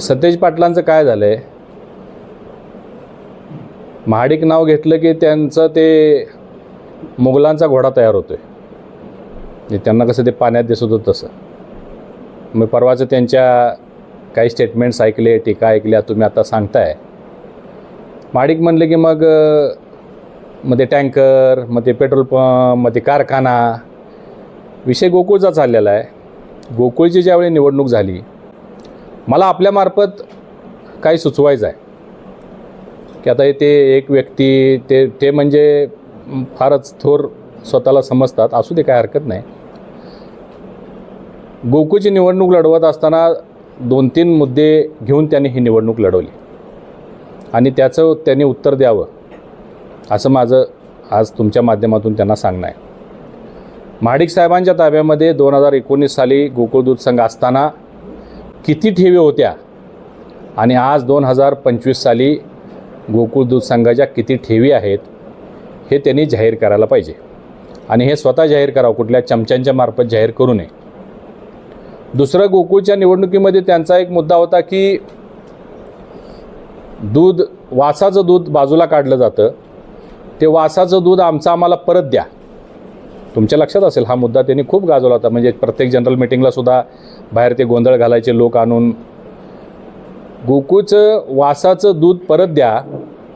सतेज पाटलांचं काय झालं आहे महाडिक नाव घेतलं की त्यांचं ते मुघलांचा घोडा तयार होतो आहे म्हणजे त्यांना कसं ते पाण्यात दिसत होतं तसं. मग परवाचं त्यांच्या काही स्टेटमेंट्स ऐकले टीका ऐकल्या तुम्ही आता सांगताय. माडिक म्हणले की मग मग ते टँकर मग ते पेट्रोल पंप मग ते कारखाना विषय गोकुळचा चाललेला आहे. गोकुळची ज्यावेळी निवडणूक झाली मला आपल्यामार्फत काही सुचवायचं आहे. की आता हे ते एक व्यक्ती ते ते म्हणजे फारच थोर स्वतःला समजतात असू दे काय हरकत नाही. गोकुळची निवडणूक लढवत असताना दोन तीन मुद्दे घेऊन त्यांनी ही निवडणूक लढवली. आणि त्याचं त्यांनी उत्तर द्यावं असं माझं आज तुमच्या माध्यमातून त्यांना सांगणं आहे. महाडिक साहेबांच्या ताब्यामध्ये दोन हजार एकोणीस साली गोकुळ दूध संघ असताना किती ठेवी होत्या? आणि आज दोन हजार पंचवीस साली गोकुळ दूध संघाच्या किती ठेवी आहेत हे त्यांनी जाहीर करायला पाहिजे. आणि हे स्वतः जाहीर करावं कुठल्या चमच्यांच्या मार्फत जाहीर करू नये. दुसरं गोकुळच्या निवडणुकीमध्ये त्यांचा एक मुद्दा होता की दूध वासाचं दूध बाजूला काढलं जातं. ते वासाचं दूध आमचं आम्हाला परत द्या. तुमच्या लक्षात असेल हा मुद्दा त्यांनी खूप गाजवला होता. म्हणजे प्रत्येक जनरल मिटिंगला सुद्धा बाहेर ते गोंधळ घालायचे लोक आणून. गोकूचं वासाचं दूध परत द्या.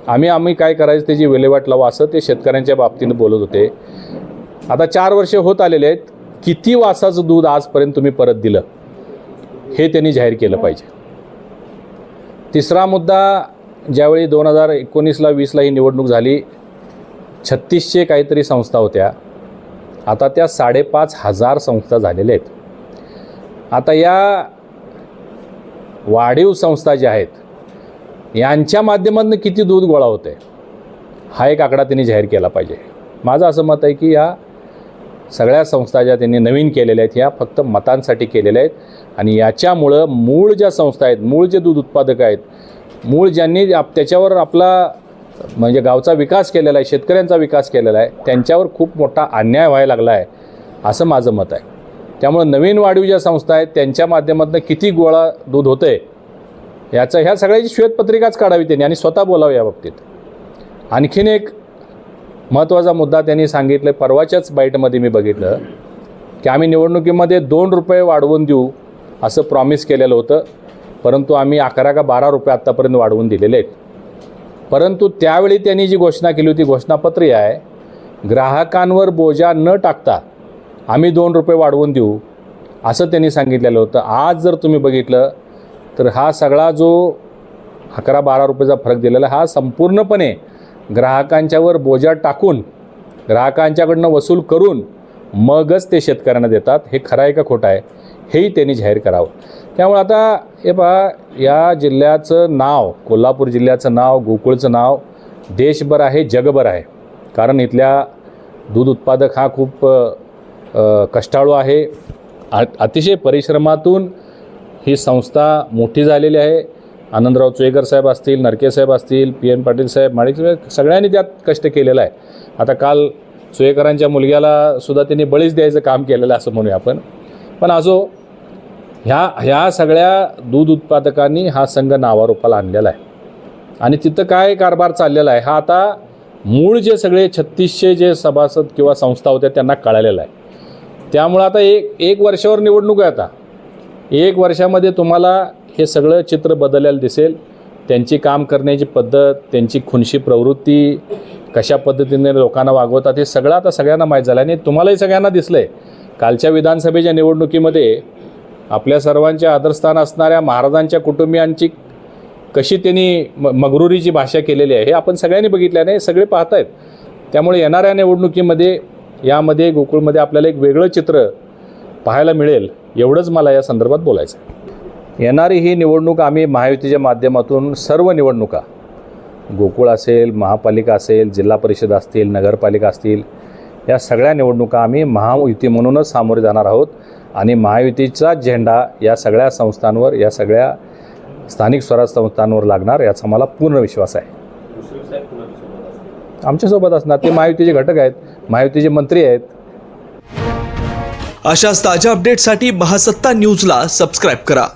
आम्ही आम्ही काय करायचं त्याची विल्हेवाट लावा असं ते शेतकऱ्यांच्या बाबतीनं बोलत होते. आता चार वर्षे होत आलेले आहेत. किती वासाचं दूध आजपर्यंत तुम्ही परत दिलं? हे त्यांनी जाहीर केलं पाहिजे. तिसरा मुद्दा ज्यावेळी दोन हजार एकोणीसला वीसला ही निवडणूक झाली छत्तीसशे काहीतरी संस्था होत्या. आता त्या साडेपाच हजार संस्था झालेल्या आहेत. आता या वाढीव संस्था ज्या आहेत यांच्या माध्यमातून किती दूध गोळा होते हा एक आकडा त्यांनी जाहीर केला पाहिजे. माझं असं मत आहे की या सगळ्या संस्था ज्या त्यांनी नवीन केलेल्या आहेत ह्या फक्त मतांसाठी केलेल्या आहेत आणि याच्यामुळं मूळ ज्या संस्था आहेत मूळ जे दूध उत्पादक आहेत मूळ ज्यांनी आप त्याच्यावर आपला म्हणजे गावचा विकास केलेला आहे शेतकऱ्यांचा विकास केलेला आहे त्यांच्यावर खूप मोठा अन्याय व्हायला लागला आहे असं माझं मत आहे. त्यामुळं नवीन वाढीव ज्या संस्था आहेत त्यांच्या माध्यमातून किती गोळा दूध होतं आहे याचं ह्या सगळ्याची श्वेतपत्रिकाच काढावी त्यांनी आणि स्वतः बोलावं या बाबतीत. आणखीन एक महत्त्वाचा मुद्दा त्यांनी सांगितलं परवाच्याच बाईटमध्ये मी बघितलं की आम्ही निवडणुकीमध्ये दोन रुपये वाढवून देऊ असं प्रॉमिस केलेलं होतं परंतु आम्ही अकरा का बारा रुपये आत्तापर्यंत वाढवून दिलेले आहेत. परंतु त्यावेळी त्यांनी जी घोषणा केली होती घोषणापत्र आहे ग्राहकांवर बोजा न टाकता आम्ही दोन रुपये वाढवून देऊ असं त्यांनी सांगितलेलं होतं. आज जर तुम्ही बघितलं तर हा सगळा जो अकरा बारा रुपयाचा फरक दिलेला हा संपूर्णपणे ग्राहकांच्यावर बोजा टाकून ग्राहकांच्याकडनं वसूल करून मगच ते शेतकऱ्यांना देतात हे खरं आहे का खोटं आहे हेही त्यांनी जाहीर करावं. त्यामुळे आता हे पहा या जिल्ह्याचं नाव कोल्हापूर जिल्ह्याचं नाव गोकुळचं नाव देशभर आहे जगभर आहे. कारण इथल्या दूध उत्पादक हा खूप कष्टाळू आहे. आ अतिशय परिश्रमातून ही संस्था मोठी झालेली आहे. आनंदराव चुएकर साहेब असतील नरके साहेब असतील पी एन पाटील साहेब माडिक साहेब सगळ्यांनी त्यात कष्ट केलेलं आहे. आता काल चुएकरांच्या मुलग्याला सुद्धा त्यांनी बळीच द्यायचं काम केलेलं असं म्हणूया आपण. पण असो ह्या ह्या सगळ्या दूध उत्पादकांनी हा संघ नावारूपाला आणलेला आहे. आणि तिथं काय कारभार चाललेला आहे हा आता मूळ जे सगळे छत्तीसशे जे सभासद किंवा संस्था होत्या त्यांना कळालेला आहे. त्यामुळं आता एक एक वर्षावर निवडणूक आहे आता. एक वर्षामध्ये तुम्हाला हे सगळं चित्र बदललेलं दिसेल. त्यांची काम करण्याची पद्धत त्यांची खुनशी प्रवृत्ती कशा पद्धतीने लोकांना वागवतात हे सगळं आता सगळ्यांना माहीत झालं आणि तुम्हालाही सगळ्यांना दिसलं आहे कालच्या विधानसभेच्या निवडणुकीमध्ये आपल्या सर्वांच्या आदरस्थान असणाऱ्या महाराजांच्या कुटुंबियांची कशी त्यांनी म मगरुरीची भाषा केलेली आहे हे आपण सगळ्यांनी बघितल्याने सगळे पाहत आहेत त्यामुळे येणाऱ्या निवडणुकीमध्ये यामध्ये गोकुळमध्ये आपल्याला एक वेगळं चित्र पाहायला मिळेल एवढंच मला या संदर्भात बोलायचं आहे. येणारी ही निवडणूक आम्ही महायुतीच्या माध्यमातून सर्व निवडणुका गोकुळ असेल महापालिका असेल जिल्हा परिषद असतील नगरपालिका असतील या सगळ्या निवडणुका आम्ही महायुती म्हणूनच सामोरे जाणार आहोत. आणि महायुतीचा झेंडा या सगळ्या संस्थांवर या सगळ्या स्थानिक स्वराज संस्थांवर लागणार याचा मला पूर्ण विश्वास आहे. आमच्यासोबत असणार. ते महायुतीचे घटक आहेत महायुतीचे मंत्री आहेत. अशाच ताज्या अपडेटसाठी महासत्ता न्यूजला सबस्क्राईब करा.